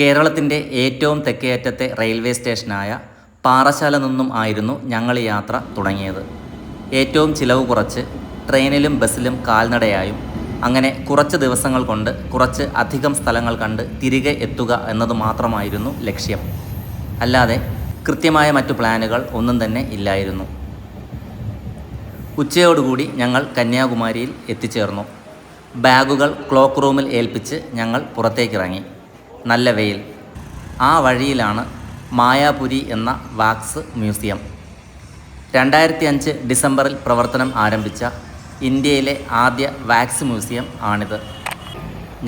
കേരളത്തിന്റെ ഏറ്റവും തെക്കേയറ്റത്തെ റെയിൽവേ സ്റ്റേഷനായ പാറശാല നിന്നും ആയിരുന്നു ഞങ്ങൾ യാത്ര തുടങ്ങിയത്. ഏറ്റവും ചിലവ് കുറച്ച് ട്രെയിനിലും ബസ്സിലും കാൽനടയായും അങ്ങനെ കുറച്ച് ദിവസങ്ങൾ കൊണ്ട് കുറച്ച് അധികം സ്ഥലങ്ങൾ കണ്ട് തിരികെ എത്തുക എന്നത് മാത്രമായിരുന്നു ലക്ഷ്യം. അല്ലാതെ കൃത്യമായ മറ്റു പ്ലാനുകൾ ഒന്നും തന്നെ ഇല്ലായിരുന്നു. ഉച്ചയോടുകൂടി ഞങ്ങൾ കന്യാകുമാരിയിൽ എത്തിച്ചേർന്നു. ബാഗുകൾ ക്ലോക്ക് റൂമിൽ ഏൽപ്പിച്ച് ഞങ്ങൾ പുറത്തേക്കിറങ്ങി. നല്ല വെയിൽ. ആ വഴിയിലാണ് മായാപുരി എന്ന വാക്സ് മ്യൂസിയം. രണ്ടായിരത്തി അഞ്ച് ഡിസംബറിൽ പ്രവർത്തനം ആരംഭിച്ച ഇന്ത്യയിലെ ആദ്യ വാക്സ് മ്യൂസിയം ആണിത്.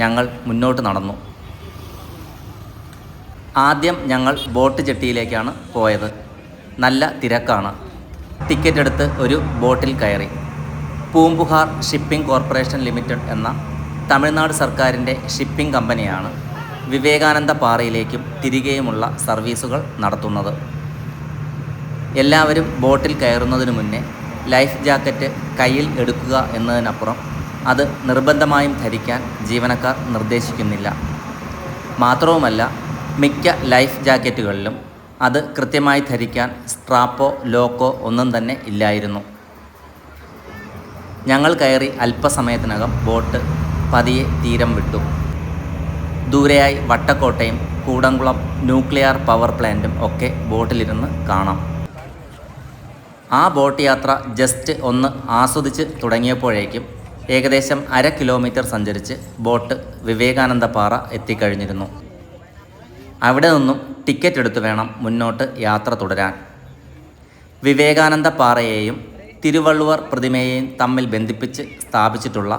ഞങ്ങൾ മുന്നോട്ട് നടന്നു. ആദ്യം ഞങ്ങൾ ബോട്ട് ജെട്ടിയിലേക്കാണ് പോയത്. നല്ല തിരക്കാണ്. ടിക്കറ്റ് എടുത്ത് ഒരു ബോട്ടിൽ കയറി. പൂമ്പുഹാർ ഷിപ്പിംഗ് കോർപ്പറേഷൻ ലിമിറ്റഡ് എന്ന തമിഴ്നാട് സർക്കാരിന്റെ ഷിപ്പിംഗ് കമ്പനിയാണ് വിവേകാനന്ദ പാറയിലേക്കും തിരികെയുമുള്ള സർവീസുകൾ നടത്തുന്നത്. എല്ലാവരും ബോട്ടിൽ കയറുന്നതിനു മുന്നേ ലൈഫ് ജാക്കറ്റ് കയ്യിൽ എടുക്കുക എന്നതിനപ്പുറം അത് നിർബന്ധമായും ധരിക്കാൻ ജീവനക്കാർ നിർദ്ദേശിക്കുന്നില്ല. മാത്രവുമല്ല മിക്ക ലൈഫ് ജാക്കറ്റുകളിലും അത് കൃത്യമായി ധരിക്കാൻ സ്ട്രാപ്പോ ലോക്കോ ഒന്നും തന്നെ ഇല്ലായിരുന്നു. ഞങ്ങൾ കയറി അല്പസമയത്തിനകം ബോട്ട് പതിയെ തീരം വിട്ടു. ദൂരെയായി വട്ടക്കോട്ടയും കൂടംകുളം ന്യൂക്ലിയർ പവർ പ്ലാന്റും ഒക്കെ ബോട്ടിലിരുന്ന് കാണാം. ആ ബോട്ട് യാത്ര ജസ്റ്റ് ഒന്ന് ആസ്വദിച്ച് തുടങ്ങിയപ്പോഴേക്കും ഏകദേശം അര കിലോമീറ്റർ സഞ്ചരിച്ച് ബോട്ട് വിവേകാനന്ദ പാറ എത്തിക്കഴിഞ്ഞിരുന്നു. അവിടെ നിന്നും ടിക്കറ്റ് എടുത്തു വേണം മുന്നോട്ട് യാത്ര തുടരാൻ. വിവേകാനന്ദ പാറയെയും തിരുവള്ളുവർ പ്രതിമയെയും തമ്മിൽ ബന്ധിപ്പിച്ച് സ്ഥാപിച്ചിട്ടുള്ള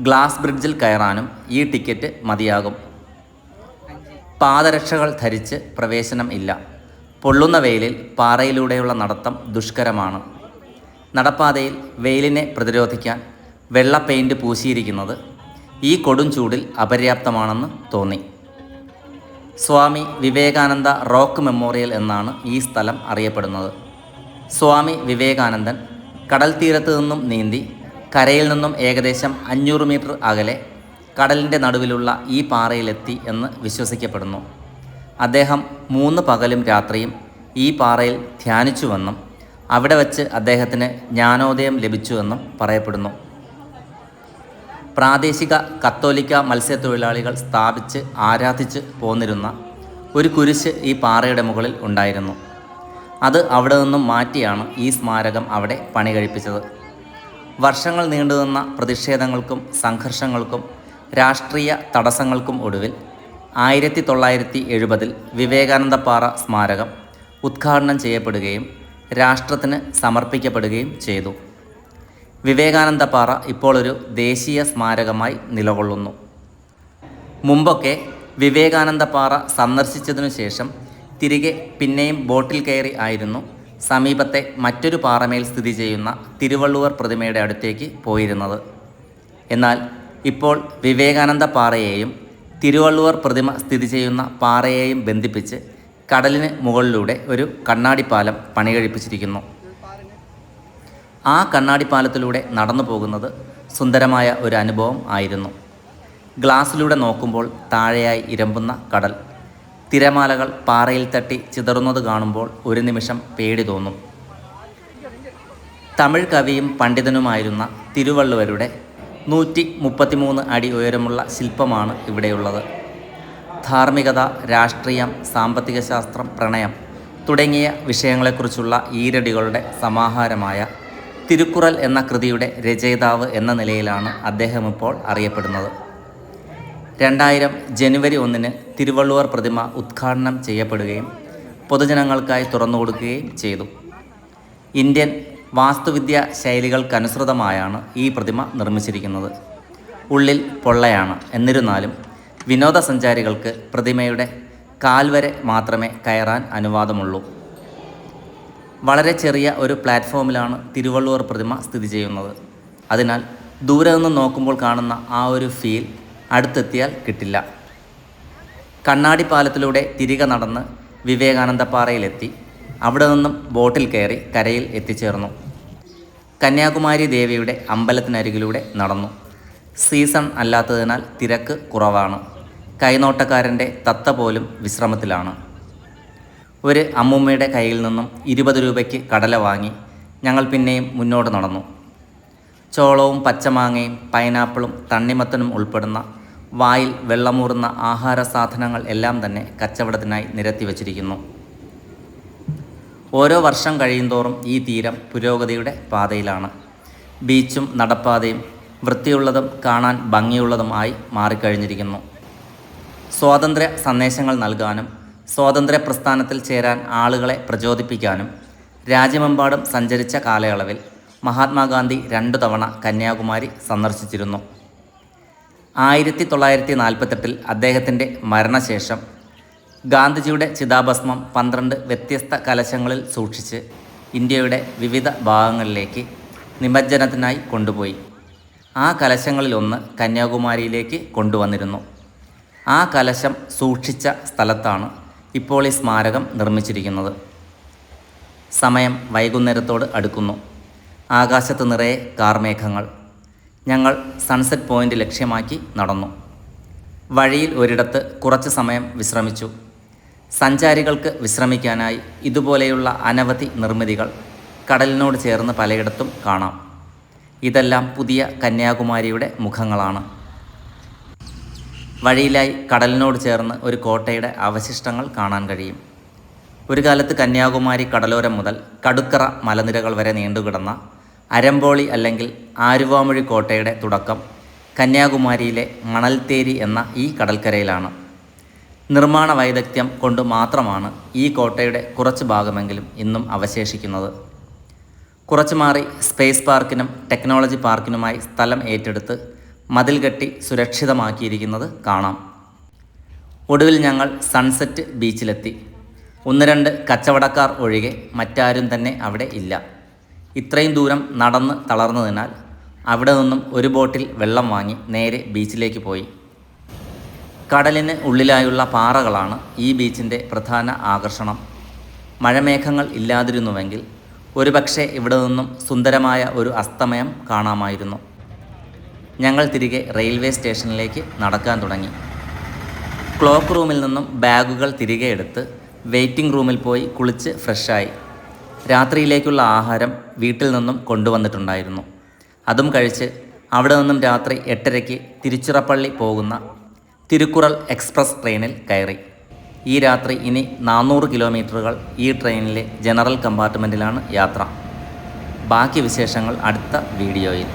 ഗ്ലാസ് ബ്രിഡ്ജിൽ കയറാനും ഈ ടിക്കറ്റ് മതിയാകും. പാദരക്ഷകൾ ധരിച്ച് പ്രവേശനം ഇല്ല. പൊള്ളുന്ന വെയിലിൽ പാറയിലൂടെയുള്ള നടത്തം ദുഷ്കരമാണ്. നടപ്പാതയിൽ വെയിലിനെ പ്രതിരോധിക്കാൻ വെള്ള പെയിന്റ് പൂശിയിരിക്കുന്നത് ഈ കൊടും ചൂടിൽ അപര്യാപ്തമാണെന്ന് തോന്നി. സ്വാമി വിവേകാനന്ദ റോക്ക് മെമ്മോറിയൽ എന്നാണ് ഈ സ്ഥലം അറിയപ്പെടുന്നത്. സ്വാമി വിവേകാനന്ദൻ കടൽ തീരത്തു നിന്നും നീന്തി കരയിൽ നിന്നും ഏകദേശം അഞ്ഞൂറ് മീറ്റർ അകലെ കടലിന്റെ നടുവിലുള്ള ഈ പാറയിലെത്തി എന്ന് വിശ്വസിക്കപ്പെടുന്നു. അദ്ദേഹം മൂന്ന് പകലും രാത്രിയും ഈ പാറയിൽ ധ്യാനിച്ചുവെന്നും അവിടെ വച്ച് അദ്ദേഹത്തിന് ജ്ഞാനോദയം ലഭിച്ചുവെന്നും പറയപ്പെടുന്നു. പ്രാദേശിക കത്തോലിക്ക മത്സ്യത്തൊഴിലാളികൾ സ്ഥാപിച്ച് ആരാധിച്ച് പോന്നിരുന്ന ഒരു കുരിശ് ഈ പാറയുടെ മുകളിൽ ഉണ്ടായിരുന്നു. അത് അവിടെ നിന്നും മാറ്റിയാണ് ഈ സ്മാരകം അവിടെ പണി കഴിപ്പിച്ചത് വർഷങ്ങൾ നീണ്ടുനിന്ന പ്രതിഷേധങ്ങൾക്കും സംഘർഷങ്ങൾക്കും രാഷ്ട്രീയ തടസ്സങ്ങൾക്കും ഒടുവിൽ ആയിരത്തി തൊള്ളായിരത്തി എഴുപതിൽ വിവേകാനന്ദപ്പാറ സ്മാരകം ഉദ്ഘാടനം ചെയ്യപ്പെടുകയും രാഷ്ട്രത്തിന് സമർപ്പിക്കപ്പെടുകയും ചെയ്തു. വിവേകാനന്ദപ്പാറ ഇപ്പോൾ ഒരു ദേശീയ സ്മാരകമായി നിലകൊള്ളുന്നു. മുമ്പൊക്കെ വിവേകാനന്ദപ്പാറ സന്ദർശിച്ചതിനു ശേഷം തിരികെ പിന്നെയും ബോട്ടിൽ കയറി ആയിരുന്നു സമീപത്തെ മറ്റൊരു പാറമേൽ സ്ഥിതി ചെയ്യുന്ന തിരുവള്ളുവർ പ്രതിമയുടെ അടുത്തേക്ക് പോയിരുന്നത്. എന്നാൽ ഇപ്പോൾ വിവേകാനന്ദ പാറയെയും തിരുവള്ളുവർ പ്രതിമ സ്ഥിതി ചെയ്യുന്ന പാറയെയും ബന്ധിപ്പിച്ച് കടലിന് മുകളിലൂടെ ഒരു കണ്ണാടിപ്പാലം പണികഴിപ്പിച്ചിരിക്കുന്നു. ആ കണ്ണാടിപ്പാലത്തിലൂടെ നടന്നു പോകുന്നത് സുന്ദരമായ ഒരു അനുഭവം ആയിരുന്നു. ഗ്ലാസ്സിലൂടെ നോക്കുമ്പോൾ താഴെയായി ഇരമ്പുന്ന കടൽ. തിരമാലകൾ പാറയിൽ തട്ടി ചിതറുന്നത് കാണുമ്പോൾ ഒരു നിമിഷം പേടി തോന്നും. തമിഴ് കവിയും പണ്ഡിതനുമായിരുന്ന തിരുവള്ളുവരുടെ നൂറ്റി മുപ്പത്തിമൂന്ന് അടി ഉയരമുള്ള ശില്പമാണ് ഇവിടെയുള്ളത്. ധാർമ്മികത രാഷ്ട്രീയം സാമ്പത്തിക ശാസ്ത്രം പ്രണയം തുടങ്ങിയ വിഷയങ്ങളെക്കുറിച്ചുള്ള ഈരടികളുടെ സമാഹാരമായ തിരുക്കുറൽ എന്ന കൃതിയുടെ രചയിതാവ് എന്ന നിലയിലാണ് അദ്ദേഹം ഇപ്പോൾ അറിയപ്പെടുന്നത്. രണ്ടായിരം ജനുവരി ഒന്നിന് തിരുവള്ളുവർ പ്രതിമ ഉദ്ഘാടനം ചെയ്യപ്പെടുകയും പൊതുജനങ്ങൾക്കായി തുറന്നുകൊടുക്കുകയും ചെയ്തു. ഇന്ത്യൻ വാസ്തുവിദ്യ ശൈലികൾക്കനുസൃതമായാണ് ഈ പ്രതിമ നിർമ്മിച്ചിരിക്കുന്നത്. ഉള്ളിൽ പൊള്ളയാണ്. എന്നിരുന്നാലും വിനോദസഞ്ചാരികൾക്ക് പ്രതിമയുടെ കാൽവരെ മാത്രമേ കയറാൻ അനുവാദമുള്ളൂ. വളരെ ചെറിയ ഒരു പ്ലാറ്റ്ഫോമിലാണ് തിരുവള്ളുവർ പ്രതിമ സ്ഥിതി ചെയ്യുന്നത്. അതിനാൽ ദൂരെ നിന്ന് നോക്കുമ്പോൾ കാണുന്ന ആ ഒരു ഫീൽ അടുത്തെത്തിയാൽ കിട്ടില്ല. കണ്ണാടി പാലത്തിലൂടെ തിരികെ നടന്ന് വിവേകാനന്ദ പാറയിലെത്തി. അവിടെ നിന്നും ബോട്ടിൽ കയറി കരയിൽ എത്തിച്ചേർന്നു. കന്യാകുമാരി ദേവിയുടെ അമ്പലത്തിനരികിലൂടെ നടന്നു. സീസൺ അല്ലാത്തതിനാൽ തിരക്ക് കുറവാണ്. കൈനോട്ടക്കാരന്റെ തത്ത പോലും വിശ്രമത്തിലാണ്. ഒരു അമ്മൂമ്മയുടെ കയ്യിൽ നിന്നും ഇരുപത് രൂപയ്ക്ക് കടല വാങ്ങി ഞങ്ങൾ പിന്നെയും മുന്നോട്ട് നടന്നു. ചോളവും പച്ചമാങ്ങയും പൈനാപ്പിളും തണ്ണിമത്തനും ഉൾപ്പെടുന്ന വായിൽ വെള്ളമൂറുന്ന ആഹാര സാധനങ്ങൾ എല്ലാം തന്നെ കച്ചവടത്തിനായി നിരത്തി വച്ചിരിക്കുന്നു. ഓരോ വർഷം കഴിയുന്തോറും ഈ തീരം പുരോഗതിയുടെ പാതയിലാണ്. ബീച്ചും നടപ്പാതയും വൃത്തിയുള്ളതും കാണാൻ ഭംഗിയുള്ളതുമായി മാറിക്കഴിഞ്ഞിരിക്കുന്നു. സ്വാതന്ത്ര്യ സന്ദേശങ്ങൾ നൽകാനും സ്വാതന്ത്ര്യ പ്രസ്ഥാനത്തിൽ ചേരാൻ ആളുകളെ പ്രചോദിപ്പിക്കാനും രാജ്യമെമ്പാടും സഞ്ചരിച്ച കാലയളവിൽ മഹാത്മാഗാന്ധി രണ്ടു തവണ കന്യാകുമാരി സന്ദർശിച്ചിരുന്നു. ആയിരത്തി തൊള്ളായിരത്തി നാൽപ്പത്തെട്ടിൽ അദ്ദേഹത്തിന്റെ മരണശേഷം ഗാന്ധിജിയുടെ ചിതാഭസ്മം പന്ത്രണ്ട് വ്യത്യസ്ത കലശങ്ങളിൽ സൂക്ഷിച്ച് ഇന്ത്യയുടെ വിവിധ ഭാഗങ്ങളിലേക്ക് നിമജ്ജനത്തിനായി കൊണ്ടുപോയി. ആ കലശങ്ങളിലൊന്ന് കന്യാകുമാരിയിലേക്ക് കൊണ്ടുവന്നിരുന്നു. ആ കലശം സൂക്ഷിച്ച സ്ഥലത്താണ് ഇപ്പോൾ ഈ സ്മാരകം നിർമ്മിച്ചിരിക്കുന്നത്. സമയം വൈകുന്നേരത്തോട് അടുക്കുന്നു. ആകാശത്ത് നിറയെ കാർമേഘങ്ങൾ. ഞങ്ങൾ സൺസെറ്റ് പോയിന്റ് ലക്ഷ്യമാക്കി നടന്നു. വഴിയിൽ ഒരിടത്ത് കുറച്ച് സമയം വിശ്രമിച്ചു. സഞ്ചാരികൾക്ക് വിശ്രമിക്കാനായി ഇതുപോലെയുള്ള അനവധി നിർമ്മിതികൾ കടലിനോട് ചേർന്ന് പലയിടത്തും കാണാം. ഇതെല്ലാം പുതിയ കന്യാകുമാരിയുടെ മുഖങ്ങളാണ്. വഴിയിലായി കടലിനോട് ചേർന്ന് ഒരു കോട്ടയുടെ അവശിഷ്ടങ്ങൾ കാണാൻ കഴിയും. ഒരു കാലത്ത് കന്യാകുമാരി കടലോരം മുതൽ കടുക്കറ മലനിരകൾ വരെ നീണ്ടുകിടന്ന അരമ്പോളി അല്ലെങ്കിൽ ആരുവാമൊഴി കോട്ടയുടെ തുടക്കം കന്യാകുമാരിയിലെ മണൽത്തേരി എന്ന ഈ കടൽക്കരയിലാണ്. നിർമ്മാണ വൈദഗ്ധ്യം കൊണ്ട് മാത്രമാണ് ഈ കോട്ടയുടെ കുറച്ച് ഭാഗമെങ്കിലും ഇന്നും അവശേഷിക്കുന്നത്. കുറച്ചു മാറി സ്പേസ് പാർക്കിനും ടെക്നോളജി പാർക്കിനുമായി സ്ഥലം ഏറ്റെടുത്ത് മതിൽ കെട്ടി സുരക്ഷിതമാക്കിയിരിക്കുന്നത് കാണാം. ഒടുവിൽ ഞങ്ങൾ സൺസെറ്റ് ബീച്ചിലെത്തി. ഒന്ന് രണ്ട് കച്ചവടക്കാർ ഒഴികെ മറ്റാരും തന്നെ അവിടെ ഇല്ല. ഇത്രയും ദൂരം നടന്ന് തളർന്നതിനാൽ അവിടെ നിന്നും ഒരു ബോട്ടിൽ വെള്ളം വാങ്ങി നേരെ ബീച്ചിലേക്ക് പോയി. കടലിന് ഉള്ളിലായുള്ള പാറകളാണ് ഈ ബീച്ചിന്റെ പ്രധാന ആകർഷണം. മഴമേഘങ്ങൾ ഇല്ലാതിരുന്നുവെങ്കിൽ ഒരുപക്ഷെ ഇവിടെ നിന്നും സുന്ദരമായ ഒരു അസ്തമയം കാണാമായിരുന്നു. ഞങ്ങൾ തിരികെ റെയിൽവേ സ്റ്റേഷനിലേക്ക് നടക്കാൻ തുടങ്ങി. ക്ലോക്ക് റൂമിൽ നിന്നും ബാഗുകൾ തിരികെ എടുത്ത് വെയിറ്റിംഗ് റൂമിൽ പോയി കുളിച്ച് ഫ്രഷായി. രാത്രിയിലേക്കുള്ള ആഹാരം വീട്ടിൽ നിന്നും കൊണ്ടുവന്നിട്ടുണ്ടായിരുന്നു. അതും കഴിച്ച് അവിടെ നിന്നും രാത്രി എട്ടരയ്ക്ക് തിരുച്ചിറപ്പള്ളി പോകുന്ന തിരുക്കുറൾ എക്സ്പ്രസ് ട്രെയിനിൽ കയറി. ഈ രാത്രി ഇനി നാനൂറ് കിലോമീറ്ററുകൾ ഈ ട്രെയിനിലെ ജനറൽ കമ്പാർട്ട്മെന്റിലാണ് യാത്ര. ബാക്കി വിശേഷങ്ങൾ അടുത്ത വീഡിയോയിൽ.